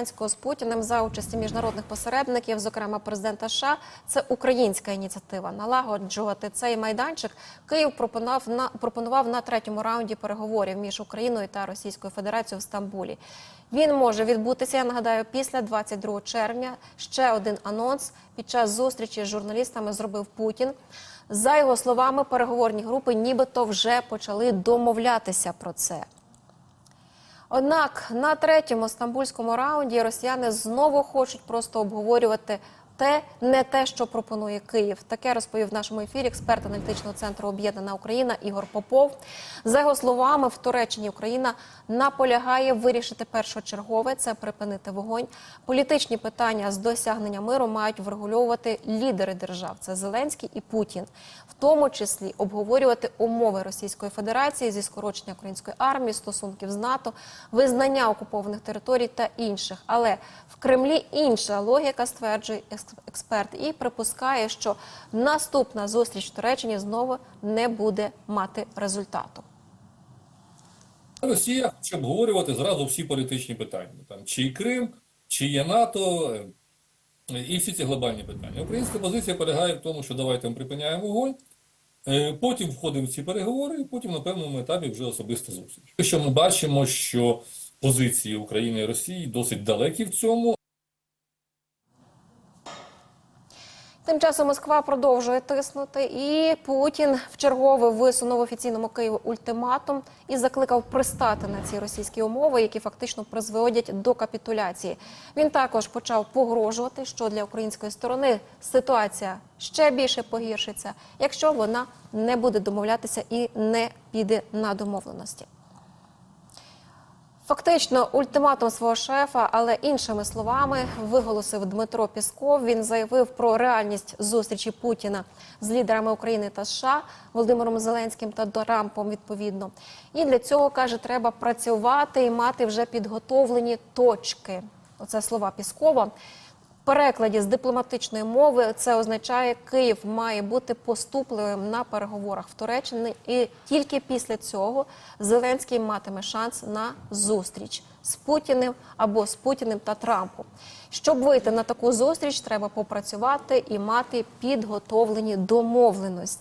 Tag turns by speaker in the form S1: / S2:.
S1: Зеленського з Путіним за участі міжнародних посередників, зокрема президента США, це українська ініціатива. Налагоджувати цей майданчик Київ пропонував на пропонував на третьому раунді переговорів між Україною та Російською Федерацією в Стамбулі. Він може відбутися. Я нагадаю, після 22 червня. Ще один анонс під час зустрічі з журналістами зробив Путін. За його словами, переговорні групи нібито вже почали домовлятися про це. Однак на третьому стамбульському раунді росіяни знову хочуть просто обговорювати те, не те, що пропонує Київ. Таке розповів в нашому ефірі експерт аналітичного центру Об'єднана Україна Ігор Попов. За його словами, в Туреччині Україна наполягає вирішити першочергове це припинити вогонь. Політичні питання з досягнення миру мають врегульовувати лідери держав. Це Зеленський і Путін, в тому числі обговорювати умови Російської Федерації зі скорочення української армії, стосунків з НАТО, визнання окупованих територій та інших. Але в Кремлі інша логіка стверджує екс- експерт і припускає, що наступна зустріч в Туреччині знову не буде мати результату.
S2: Росія хоче обговорювати зразу всі політичні питання. Там, чи Крим, чи є НАТО, е, і всі ці глобальні питання. Українська позиція полягає в тому, що давайте ми припиняємо вогонь, е, потім входимо в ці переговори, і потім на певному етапі вже особиста зустріч. Що ми бачимо, що позиції України і Росії досить далекі в цьому,
S1: Тим часом Москва продовжує тиснути, і Путін вчергове висунув офіційному Києву ультиматум і закликав пристати на ці російські умови, які фактично призводять до капітуляції. Він також почав погрожувати, що для української сторони ситуація ще більше погіршиться, якщо вона не буде домовлятися і не піде на домовленості. Фактично, ультиматум свого шефа, але іншими словами, виголосив Дмитро Пісков. Він заявив про реальність зустрічі Путіна з лідерами України та США Володимиром Зеленським та Дорампом. відповідно. І для цього каже, треба працювати і мати вже підготовлені точки. Оце слова Піскова. Перекладі з дипломатичної мови це означає, Київ має бути поступливим на переговорах в Туреччині, і тільки після цього Зеленський матиме шанс на зустріч з Путіним або з Путіним та Трампом. Щоб вийти на таку зустріч, треба попрацювати і мати підготовлені домовленості.